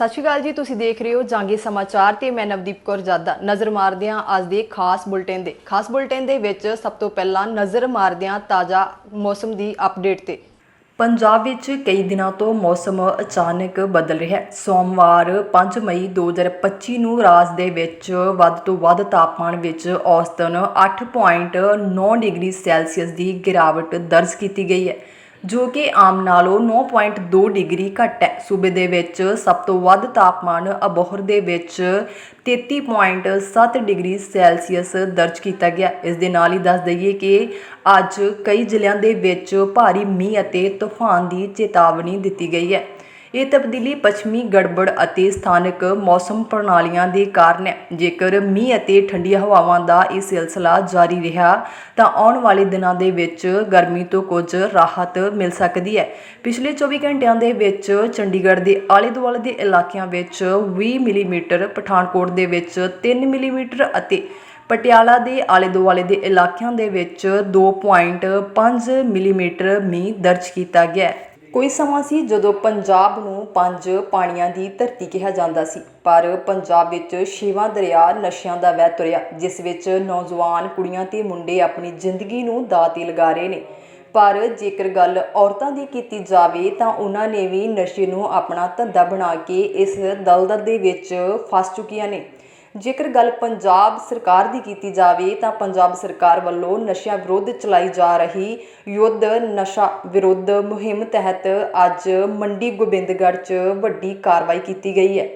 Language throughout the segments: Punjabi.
ਸਤਿ ਸ਼੍ਰੀ ਅਕਾਲ ਜੀ, ਤੁਸੀਂ ਦੇਖ ਰਹੇ ਹੋ ਜਾਂਗੇ ਸਮਾਚਾਰ ਤੇ ਮੈਂ ਨਵਦੀਪ ਕੌਰ ਜਾਦਾ। ਨਜ਼ਰ ਮਾਰਦੇ ਹਾਂ ਅੱਜ ਦੇ ਖਾਸ ਬੁਲਟਨ ਦੇ। ਖਾਸ ਬੁਲਟਨ ਦੇ ਵਿੱਚ ਸਭ ਤੋਂ ਪਹਿਲਾਂ ਨਜ਼ਰ ਮਾਰਦੇ ਹਾਂ ਤਾਜ਼ਾ ਮੌਸਮ ਦੀ ਅਪਡੇਟ ਤੇ। ਪੰਜਾਬ ਵਿੱਚ ਕਈ ਦਿਨਾਂ ਤੋਂ ਮੌਸਮ ਅਚਾਨਕ ਬਦਲ ਰਿਹਾ ਹੈ। ਸੋਮਵਾਰ 5 ਮਈ 2025 ਨੂੰ ਰਾਜ ਦੇ ਵਿੱਚ ਵੱਧ ਤੋਂ ਵੱਧ ਤਾਪਮਾਨ ਵਿੱਚ ਔਸਤਨ 8.9 ਡਿਗਰੀ ਸੈਲਸੀਅਸ ਦੀ ਗਿਰਾਵਟ ਦਰਜ ਕੀਤੀ ਗਈ ਹੈ। ਜੋ ਕਿ ਆਮ ਨਾਲੋਂ 9.2 ਡਿਗਰੀ ਘੱਟ ਹੈ। ਸੂਬੇ ਦੇ ਵਿੱਚ ਸਭ ਤੋਂ ਵੱਧ ਤਾਪਮਾਨ ਅਬੋਹਰ ਦੇ ਵਿੱਚ 33.7 ਡਿਗਰੀ ਸੈਲਸੀਅਸ ਦਰਜ ਕੀਤਾ ਗਿਆ। ਇਸ ਦੇ ਨਾਲ ਹੀ ਦੱਸ ਦਈਏ ਕਿ ਅੱਜ ਕਈ ਜ਼ਿਲ੍ਹਿਆਂ ਦੇ ਵਿੱਚ ਭਾਰੀ ਮੀਂਹ ਅਤੇ ਤੂਫਾਨ ਦੀ ਚੇਤਾਵਨੀ ਦਿੱਤੀ ਗਈ ਹੈ। ਇਹ ਤਬਦੀਲੀ ਪੱਛਮੀ ਗੜਬੜ ਅਤੇ ਸਥਾਨਕ ਮੌਸਮ ਪ੍ਰਣਾਲੀਆਂ ਦੇ ਕਾਰਨ ਹੈ। ਜੇਕਰ ਮੀਂਹ ਅਤੇ ਠੰਡੀਆਂ ਹਵਾਵਾਂ ਦਾ ਇਹ ਸਿਲਸਿਲਾ ਜਾਰੀ ਰਿਹਾ, ਤਾਂ ਆਉਣ ਵਾਲੇ ਦਿਨਾਂ ਦੇ ਵਿੱਚ ਗਰਮੀ ਤੋਂ ਕੁਝ ਰਾਹਤ ਮਿਲ ਸਕਦੀ ਹੈ। ਪਿਛਲੇ 24 ਘੰਟਿਆਂ ਦੇ ਵਿੱਚ ਚੰਡੀਗੜ੍ਹ ਦੇ ਆਲੇ ਦੁਆਲੇ ਦੇ ਇਲਾਕਿਆਂ ਵਿੱਚ 20 ਮਿਲੀਮੀਟਰ, ਪਠਾਨਕੋਟ ਦੇ ਵਿੱਚ 3 ਮਿਲੀਮੀਟਰ ਅਤੇ ਪਟਿਆਲਾ ਦੇ ਆਲੇ ਦੁਆਲੇ ਦੇ ਇਲਾਕਿਆਂ ਦੇ ਵਿੱਚ 2.5 ਮਿਲੀਮੀਟਰ ਮੀਂਹ ਦਰਜ ਕੀਤਾ ਗਿਆ ਹੈ। ਕੋਈ ਸਮਾਂ ਸੀ ਜਦੋਂ ਪੰਜਾਬ ਨੂੰ ਪੰਜ ਪਾਣੀਆਂ ਦੀ ਧਰਤੀ ਕਿਹਾ ਜਾਂਦਾ ਸੀ, ਪਰ ਪੰਜਾਬ ਵਿੱਚ ਛੇਵਾਂ ਦਰਿਆ ਨਸ਼ਿਆਂ ਦਾ ਵਹਿ ਤੁਰਿਆ, ਜਿਸ ਵਿੱਚ ਨੌਜਵਾਨ ਕੁੜੀਆਂ ਤੇ ਮੁੰਡੇ ਆਪਣੀ ਜ਼ਿੰਦਗੀ ਨੂੰ ਦਾਅ ਤੇ ਲਗਾ ਰਹੇ ਨੇ। ਪਰ ਜੇਕਰ ਗੱਲ ਔਰਤਾਂ ਦੀ ਕੀਤੀ ਜਾਵੇ ਤਾਂ ਉਹਨਾਂ ਨੇ ਵੀ ਨਸ਼ੇ ਨੂੰ ਆਪਣਾ ਧੰਦਾ ਬਣਾ ਕੇ ਇਸ ਦਲਦਲ ਦੇ ਵਿੱਚ ਫਸ ਚੁੱਕੀਆਂ ਨੇ। ਜੇਕਰ ਗੱਲ ਪੰਜਾਬ ਸਰਕਾਰ ਦੀ ਕੀਤੀ ਜਾਵੇ ਤਾਂ ਪੰਜਾਬ ਸਰਕਾਰ ਵੱਲੋਂ ਨਸ਼ਿਆਂ ਵਿਰੁੱਧ ਚਲਾਈ ਜਾ ਰਹੀ ਯੁੱਧ ਨਸ਼ਾ ਵਿਰੁੱਧ ਮੁਹਿੰਮ ਤਹਿਤ ਅੱਜ ਮੰਡੀ ਗੋਬਿੰਦਗੜ੍ਹ 'ਚ ਵੱਡੀ ਕਾਰਵਾਈ ਕੀਤੀ ਗਈ ਹੈ।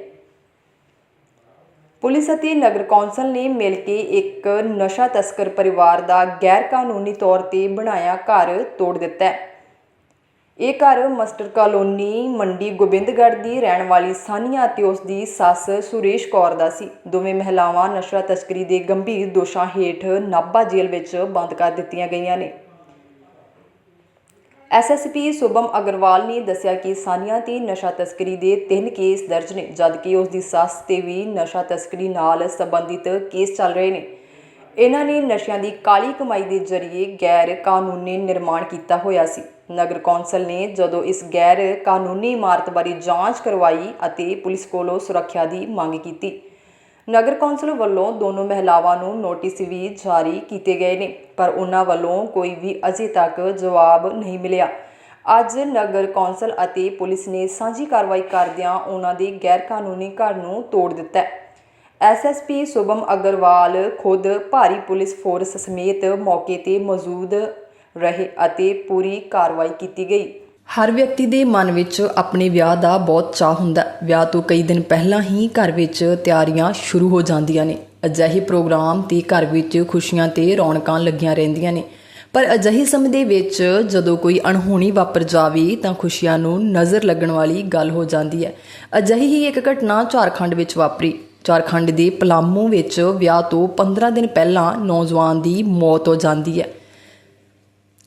ਪੁਲਿਸ ਅਤੇ ਨਗਰ ਕੌਂਸਲ ਨੇ ਮਿਲ ਕੇ ਇੱਕ ਨਸ਼ਾ ਤਸਕਰ ਪਰਿਵਾਰ ਦਾ ਗੈਰ ਕਾਨੂੰਨੀ ਤੌਰ ਤੇ ਬਣਾਇਆ ਘਰ ਤੋੜ ਦਿੱਤਾ ਹੈ। ਇਹ ਘਰ ਮਸਟਰ ਕਾਲੋਨੀ ਮੰਡੀ ਗੋਬਿੰਦਗੜ੍ਹ ਦੀ ਰਹਿਣ ਵਾਲੀ ਸਾਨੀਆ ਅਤੇ ਉਸ ਦੀ ਸੱਸ ਸੁਰੇਸ਼ ਕੌਰ ਦਾ ਸੀ। ਦੋਵੇਂ ਮਹਿਲਾਵਾਂ ਨਸ਼ਾ ਤਸਕਰੀ ਦੇ ਗੰਭੀਰ ਦੋਸ਼ਾਂ ਹੇਠ ਨਾਭਾ ਜੇਲ੍ਹ ਵਿੱਚ ਬੰਦ ਕਰ ਦਿੱਤੀਆਂ ਗਈਆਂ ਨੇ। ਐਸਐਸਪੀ ਸੁਭਮ ਅਗਰਵਾਲ ਨੇ ਦੱਸਿਆ ਕਿ ਸਾਨੀਆ ਤੇ ਨਸ਼ਾ ਤਸਕਰੀ ਦੇ ਤਿੰਨ ਕੇਸ ਦਰਜ ਨੇ, ਜਦਕਿ ਉਸ ਦੀ ਸੱਸ ਤੇ ਵੀ ਨਸ਼ਾ ਤਸਕਰੀ ਨਾਲ ਸੰਬੰਧਿਤ ਕੇਸ ਚੱਲ ਰਹੇ ਨੇ। ਇਹਨਾਂ ਨੇ ਨਸ਼ਿਆਂ ਦੀ ਕਾਲੀ ਕਮਾਈ ਦੇ ਜ਼ਰੀਏ ਗੈਰ ਕਾਨੂੰਨੀ ਨਿਰਮਾਣ ਕੀਤਾ ਹੋਇਆ ਸੀ। ਨਗਰ ਕੌਂਸਲ ਨੇ ਜਦੋਂ ਇਸ ਗੈਰ ਕਾਨੂੰਨੀ ਇਮਾਰਤ ਬਾਰੇ ਜਾਂਚ ਕਰਵਾਈ ਅਤੇ ਪੁਲਿਸ ਕੋਲੋਂ ਸੁਰੱਖਿਆ ਦੀ ਮੰਗ ਕੀਤੀ, ਨਗਰ ਕੌਂਸਲ ਵੱਲੋਂ ਦੋਨੋਂ ਮਹਿਲਾਵਾਂ ਨੂੰ ਨੋਟਿਸ ਵੀ ਜਾਰੀ ਕੀਤੇ ਗਏ ਨੇ, ਪਰ ਉਹਨਾਂ ਵੱਲੋਂ ਕੋਈ ਵੀ ਅਜੇ ਤੱਕ ਜਵਾਬ ਨਹੀਂ ਮਿਲਿਆ। ਅੱਜ ਨਗਰ ਕੌਂਸਲ ਅਤੇ ਪੁਲਿਸ ਨੇ ਸਾਂਝੀ ਕਾਰਵਾਈ ਕਰਦਿਆਂ ਉਹਨਾਂ ਦੇ ਗੈਰ ਕਾਨੂੰਨੀ ਘਰ ਨੂੰ ਤੋੜ ਦਿੱਤਾ ਐਸਐਸਪੀ ਸੁਭਮ ਅਗਰਵਾਲ ਖੁਦ ਭਾਰੀ ਪੁਲਿਸ ਫੋਰਸ ਸਮੇਤ ਮੌਕੇ ਤੇ ਮੌਜੂਦ ਰਹੇ ਅਤੇ ਪੂਰੀ ਕਾਰਵਾਈ ਕੀਤੀ ਗਈ। ਹਰ ਵਿਅਕਤੀ ਦੇ ਮਨ ਵਿੱਚ ਆਪਣੇ ਵਿਆਹ ਦਾ ਬਹੁਤ ਚਾਹ ਹੁੰਦਾ ਵਿਆਹ ਤੋਂ ਕਈ ਦਿਨ ਪਹਿਲਾਂ ਹੀ ਘਰ ਵਿੱਚ ਤਿਆਰੀਆਂ ਸ਼ੁਰੂ ਹੋ ਜਾਂਦੀਆਂ ਨੇ। ਅਜਿਹੇ ਪ੍ਰੋਗਰਾਮ ਤੇ ਘਰ ਵਿੱਚ ਖੁਸ਼ੀਆਂ ਤੇ ਰੌਣਕਾਂ ਲੱਗੀਆਂ ਰਹਿੰਦੀਆਂ ਨੇ। ਪਰ ਅਜਿਹੇ ਸਮੇਂ ਦੇ ਵਿੱਚ ਜਦੋਂ ਕੋਈ ਅਣਹੋਣੀ ਵਾਪਰ ਜਾਵੇ ਤਾਂ ਖੁਸ਼ੀਆਂ ਨੂੰ ਨਜ਼ਰ ਲੱਗਣ ਵਾਲੀ ਗੱਲ ਹੋ ਜਾਂਦੀ ਹੈ। ਅਜਿਹੀ ਹੀ ਇੱਕ ਘਟਨਾ ਝਾਰਖੰਡ ਵਿੱਚ ਵਾਪਰੀ। ਝਾਰਖੰਡ ਦੇ ਪਲਾਮੂ ਵਿੱਚ ਵਿਆਹ ਤੋਂ 15 ਦਿਨ ਪਹਿਲਾਂ ਨੌਜਵਾਨ ਦੀ ਮੌਤ ਹੋ ਜਾਂਦੀ ਹੈ।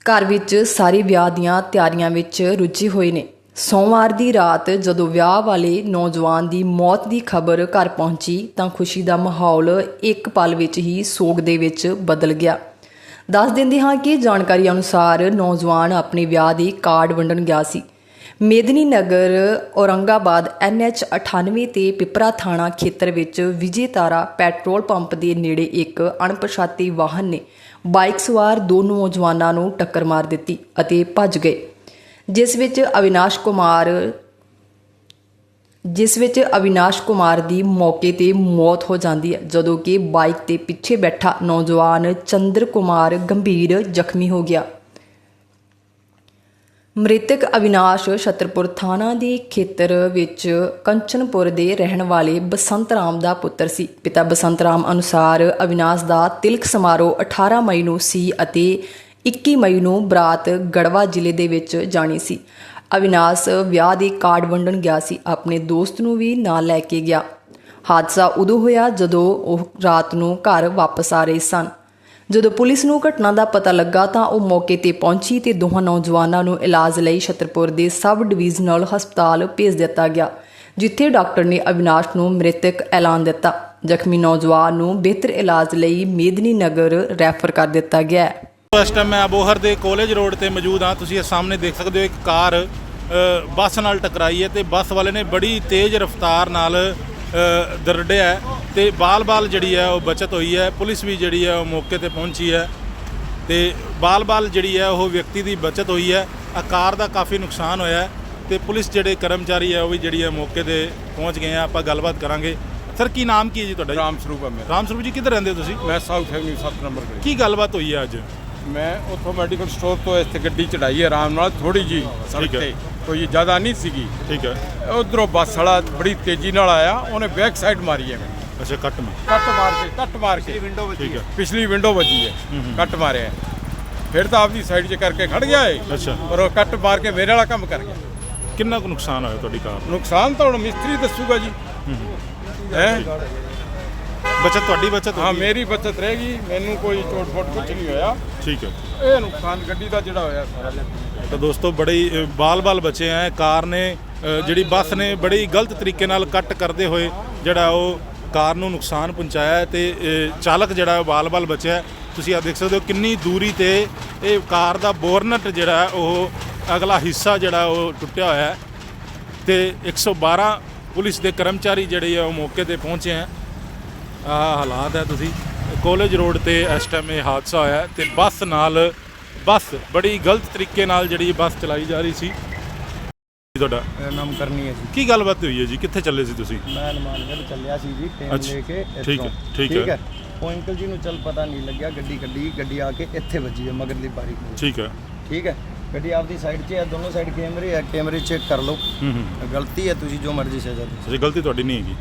ਘਰ ਵਿੱਚ ਸਾਰੇ ਵਿਆਹ ਦੀਆਂ ਤਿਆਰੀਆਂ ਵਿੱਚ ਰੁੱਝੇ ਹੋਏ ਨੇ। ਸੋਮਵਾਰ ਦੀ ਰਾਤ ਜਦੋਂ ਵਿਆਹ ਵਾਲੇ ਨੌਜਵਾਨ ਦੀ ਮੌਤ ਦੀ ਖਬਰ ਘਰ ਪਹੁੰਚੀ ਤਾਂ ਖੁਸ਼ੀ ਦਾ ਮਾਹੌਲ ਇੱਕ ਪਲ ਵਿੱਚ ਹੀ ਸੋਗ ਦੇ ਵਿੱਚ ਬਦਲ ਗਿਆ। ਦੱਸ ਦਿੰਦੇ ਹਾਂ ਕਿ ਜਾਣਕਾਰੀ ਅਨੁਸਾਰ ਨੌਜਵਾਨ ਆਪਣੇ ਵਿਆਹ ਦੇ ਕਾਰਡ ਵੰਡਣ ਗਿਆ ਸੀ। ਮੇਦਨੀ ਨਗਰ, ਔਰੰਗਾਬਾਦ NH 98 ਤੇ ਪਿਪਰਾ ਥਾਣਾ ਖੇਤਰ ਵਿੱਚ ਵਿਜੇ ਤਾਰਾ ਪੈਟਰੋਲ ਪੰਪ ਦੇ ਨੇੜੇ ਇੱਕ ਅਣਪਛਾਤੇ ਵਾਹਨ ਨੇ ਬਾਈਕ ਸਵਾਰ ਦੋ ਨੌਜਵਾਨਾਂ ਨੂੰ ਟੱਕਰ ਮਾਰ ਦਿੱਤੀ ਅਤੇ ਭੱਜ ਗਏ। ਜਿਸ ਵਿੱਚ ਅਵਿਨਾਸ਼ ਕੁਮਾਰ, ਜਿਸ ਵਿੱਚ ਅਵਿਨਾਸ਼ ਕੁਮਾਰ ਦੀ ਮੌਕੇ ਤੇ ਮੌਤ ਹੋ ਜਾਂਦੀ ਹੈ, ਜਦੋਂ ਕਿ ਬਾਈਕ ਤੇ ਪਿੱਛੇ ਬੈਠਾ ਨੌਜਵਾਨ ਚੰਦਰ ਕੁਮਾਰ ਗੰਭੀਰ ਜ਼ਖਮੀ ਹੋ ਗਿਆ। ਮ੍ਰਿਤਕ ਅਵਿਨਾਸ਼ ਛਤਰਪੁਰ ਥਾਣਾ ਦੇ ਖੇਤਰ ਵਿੱਚ ਕੰਚਨਪੁਰ ਦੇ ਰਹਿਣ ਵਾਲੇ ਬਸੰਤ ਰਾਮ ਦਾ ਪੁੱਤਰ ਸੀ। ਪਿਤਾ ਬਸੰਤ ਰਾਮ ਅਨੁਸਾਰ ਅਵਿਨਾਸ਼ ਦਾ ਤਿਲਕ ਸਮਾਰੋਹ 18 ਮਈ ਨੂੰ ਸੀ ਅਤੇ 21 ਮਈ ਨੂੰ ਬਰਾਤ ਗੜਵਾ ਜ਼ਿਲ੍ਹੇ ਦੇ ਵਿੱਚ ਜਾਣੀ ਸੀ। ਅਵਿਨਾਸ਼ ਵਿਆਹ ਦੇ ਕਾਰਡ ਵੰਡਣ ਗਿਆ ਸੀ। ਆਪਣੇ ਦੋਸਤ ਨੂੰ ਵੀ ਨਾਲ ਲੈ ਕੇ ਗਿਆ। ਹਾਦਸਾ ਉਦੋਂ ਹੋਇਆ ਜਦੋਂ ਉਹ ਰਾਤ ਨੂੰ ਘਰ ਵਾਪਸ ਆ ਰਹੇ ਸਨ। ਜਦੋਂ ਪੁਲਿਸ ਨੂੰ ਘਟਨਾ ਦਾ ਪਤਾ ਲੱਗਾ ਤਾਂ ਉਹ ਮੌਕੇ ਤੇ ਪਹੁੰਚੀ ਤੇ ਦੋਹਾਂ ਨੌਜਵਾਨਾਂ ਨੂੰ ਇਲਾਜ ਲਈ ਛਤਰਪੁਰ ਦੇ ਸਬ ਡਿਵੀਜ਼ਨਲ ਹਸਪਤਾਲ ਭੇਜ ਦਿੱਤਾ ਗਿਆ, ਜਿੱਥੇ ਡਾਕਟਰ ਨੇ ਅਵਿਨਾਸ਼ ਨੂੰ ਮ੍ਰਿਤਕ ਐਲਾਨ ਦਿੱਤਾ। ਜ਼ਖਮੀ ਨੌਜਵਾਨ ਨੂੰ ਬਿਹਤਰ ਇਲਾਜ ਲਈ ਮੇਦਨੀ ਨਗਰ ਰੈਫਰ ਕਰ ਦਿੱਤਾ ਗਿਆ ਹੈ। ਇਸ ਟਾਈਮ ਮੈਂ ਅਬੋਹਰ ਦੇ ਕਾਲਜ ਰੋਡ ਤੇ ਮੌਜੂਦ ਹਾਂ। ਤੁਸੀਂ ਇਹ ਸਾਹਮਣੇ ਦੇਖ ਸਕਦੇ ਹੋ, ਇੱਕ ਕਾਰ ਬੱਸ ਨਾਲ ਟਕਰਾਈ ਹੈ ਤੇ ਬੱਸ ਵਾਲੇ ਨੇ ਬੜੀ ਤੇਜ਼ ਰਫ਼ਤਾਰ ਨਾਲ ਦਰੜਿਆ ਹੈ ਤੇ ਬਾਲ-ਬਾਲ ਜਿਹੜੀ ਹੈ ਉਹ ਬਚਤ ਹੋਈ ਹੈ। ਪੁਲਿਸ ਵੀ ਜਿਹੜੀ ਹੈ ਉਹ ਮੌਕੇ ਤੇ ਪਹੁੰਚੀ ਹੈ ਤੇ ਬਾਲ-ਬਾਲ ਜਿਹੜੀ ਹੈ ਉਹ ਵਿਅਕਤੀ ਦੀ ਬਚਤ ਹੋਈ ਹੈ। ਆ ਕਾਰ ਦਾ ਕਾਫੀ ਨੁਕਸਾਨ ਹੋਇਆ ਹੈ ਤੇ ਪੁਲਿਸ ਜਿਹੜੇ ਕਰਮਚਾਰੀ ਹੈ ਉਹ ਵੀ ਜਿਹੜੀ ਹੈ ਮੌਕੇ ਤੇ ਪਹੁੰਚ ਗਏ ਆ। ਆਪਾਂ ਗੱਲਬਾਤ ਕਰਾਂਗੇ। ਸਰ ਕੀ ਨਾਮ ਕੀ ਹੈ ਜੀ ਤੁਹਾਡਾ ਜੀ? ਰਾਮ ਸਰੂਪ ਹੈ ਮੇਰਾ। ਰਾਮ ਸਰੂਪ ਜੀ ਕਿੱਧਰ ਰਹਿੰਦੇ ਹੋ ਤੁਸੀਂ? ਮੈਂ ਸਾਊਥ ਐਵਨਿਊ 7 ਨੰਬਰ ਗਲੀ। ਕੀ ਗੱਲਬਾਤ ਹੋਈ ਹੈ ਅੱਜ? ਮੈਂ ਉੱਥੋਂ ਮੈਡੀਕਲ ਸਟੋਰ ਤੋਂ ਇੱਥੇ ਗੱਡੀ ਚੜਾਈ ਆਰਾਮ ਨਾਲ ਥੋੜੀ ਜੀ ਸੜਕ ਹੈ। ਤੇ। ਕੋਈ ਜ਼ਿਆਦਾ ਨਹੀਂ ਸੀਗੀ। ਠੀਕ ਹੈ। ਉਧਰੋਂ ਬੱਸ ਵਾਲਾ ਬੜੀ ਤੇਜ਼ੀ ਨਾਲ ਆਇਆ ਉਹਨੇ ਬੈਕ ਸਾਈਡ ਮਾਰੀ ਹੈ ਮੈਨੂੰ ਅੱਛਾ ਕੱਟ ਮੇ ਕੱਟ ਮਾਰ ਕੇ ਕੱਟ ਮਾਰ ਕੇ। ਵਿੰਡੋ ਠੀਕ ਹੈ। ਪਿਛਲੀ ਵਿੰਡੋ ਵੱਜੀ ਹੈ। ਕੱਟ ਮਾਰਿਆ ਹੈ। ਫਿਰ ਤਾਂ ਆਪਦੀ ਸਾਈਡ 'ਚ ਕਰਕੇ ਖੜ ਗਿਆ ਏ। ਅੱਛਾ। ਪਰ ਉਹ ਕੱਟ ਮਾਰ ਕੇ ਮੇਰੇ ਵਾਲਾ ਕੰਮ ਕਰ ਗਿਆ। ਕਿੰਨਾ ਕੁ ਨੁਕਸਾਨ ਹੋਇਆ ਤੁਹਾਡੀ ਕਾਰ? ਨੁਕਸਾਨ ਤਾਂ ਹੁਣ ਮਿਸਤਰੀ ਦੱਸੂਗਾ ਜੀ। ਹੈ? ਬਚਤ ਤੁਹਾਡੀ ਬਚਤ ਹਾਂ ਹੋ ਗਈ? ਮੇਰੀ ਬਚਤ ਰਹੇਗੀ ਮੈਨੂੰ ਕੋਈ ਚੋਟ ਫੋਟ ਕੁਝ ਨਹੀਂ ਹੋਇਆ। ਠੀਕ ਹੈ। ਇਹ ਨੁਕਸਾਨ ਗੱਡੀ ਦਾ ਜਿਹੜਾ ਹੋਇਆ ਸਾਰਾ ਤਾਂ ਦੋਸਤੋ ਬੜੀ ਬਾਲ-ਬਾਲ ਬਚੇ ਆ ਕਾਰ ਨੇ ਅ, ਜਿਹੜੀ ਬੱਸ ਨੇ ਬੜੀ ਗਲਤ ਤਰੀਕੇ ਨਾਲ ਕੱਟ ਕਰਦੇ ਹੋਏ ਜਿਹੜਾ ਉਹ ਕਾਰ ਨੂੰ ਨੁਕਸਾਨ ਪਹੁੰਚਾਇਆ ਹੈ ਤੇ ਅ, ਚਾਲਕ ਜਿਹੜਾ ਉਹ ਬਾਲ-ਬਾਲ ਬਚਿਆ। ਹੈ। ਤੁਸੀਂ ਆ ਦੇਖ ਸਕਦੇ ਹੋ ਕਿੰਨੀ ਦੂਰੀ ਤੇ ਇਹ ਕਾਰ ਦਾ ਬੋਰਨਟ ਜਿਹੜਾ ਹੈ ਉਹ ਅਗਲਾ ਹਿੱਸਾ ਜਿਹੜਾ ਉਹ ਟੁੱਟਿਆ ਹੋਇਆ ਹੈ। ਤੇ 112 ਪੁਲਿਸ ਦੇ ਕਰਮਚਾਰੀ ਜਿਹੜੇ ਆ ਉਹ ਮੌਕੇ ਤੇ ਪਹੁੰਚੇ ਆ। ਆਹ ਹਾਲਾਤ ਹੈ ਤੁਸੀਂ। ਕਾਲਜ ਰੋਡ ਤੇ ਇਸ ਟਾਈਮ ਇਹ ਹਾਦਸਾ ਹੋਇਆ ਤੇ ਬੱਸ ਨਾਲ ਬੱਸ ਬੜੀ ਗਲਤ ਤਰੀਕੇ ਨਾਲ ਜਿਹੜੀ ਬੱਸ ਚਲਾਈ ਜਾ ਰਹੀ ਸੀ। ਤੁਹਾਡਾ? ਮੇਰਾ ਨਾਮ ਕਰਨੀ ਹੈ ਜੀ। ਕੀ ਗੱਲਬਾਤ ਹੋਈ ਹੈ ਜੀ? ਕਿੱਥੇ ਚੱਲੇ ਸੀ ਤੁਸੀਂ? ਮੈਂ ਹਨੂਮਾਨਗੜ੍ਹ ਚੱਲਿਆ ਸੀ ਜੀ ਟ੍ਰੇਨ ਅੱਛਾ, ਲੈ ਕੇ ਠੀਕ ਹੈ, ਇੱਥੋਂ। ਠੀਕ ਹੈ। ਉਹ ਅੰਕਲ ਜੀ ਨੂੰ ਚੱਲ ਪਤਾ ਨਹੀਂ ਲੱਗਿਆ ਗੱਡੀ ਕੱਢੀ ਗੱਡੀ ਆ ਕੇ ਇੱਥੇ ਵੱਜੀ ਹੈ ਮਗਰਲੀ ਬਾਰੀ ਕੋਲ। ਠੀਕ ਹੈ। ਠੀਕ ਹੈ। ਗੱਡੀ ਆਪਦੀ ਸਾਈਡ 'ਚ ਹੈ ਦੋਨੋਂ ਸਾਈਡ ਕੈਮਰੇ ਹੈ ਕੈਮਰੇ ਚੈੱਕ ਕਰ ਲਓ। ਹੂੰ ਹੂੰ। ਗਲਤੀ ਹੈ ਤੁਸੀਂ ਜੋ ਮਰਜ਼ੀ ਸਜ਼ਾ ਦਿਓ। ਅੱਛਾ ਗਲਤੀ ਤੁਹਾਡੀ ਨਹੀਂ ਹੈਗੀ।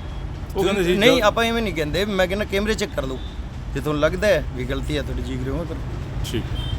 ਉਹ ਕਹਿੰਦੇ ਸੀ ਨਹੀਂ ਆਪਾਂ ਐਵੇਂ ਨਹੀਂ ਕਹਿੰਦੇ ਮੈਂ ਕਹਿੰਦਾ ਕੈਮਰੇ ਚੈੱਕ ਕਰ ਲਓ। ਜੇ ਤੁਹਾਨੂੰ ਲੱਗਦਾ ਹੈ ਵੀ ਗਲਤੀ ਹੈ ਤੁਹਾਡੀ ਜੀ ਗਰੇ ਹੋ ਪਰ ਠੀਕ ਹੈ।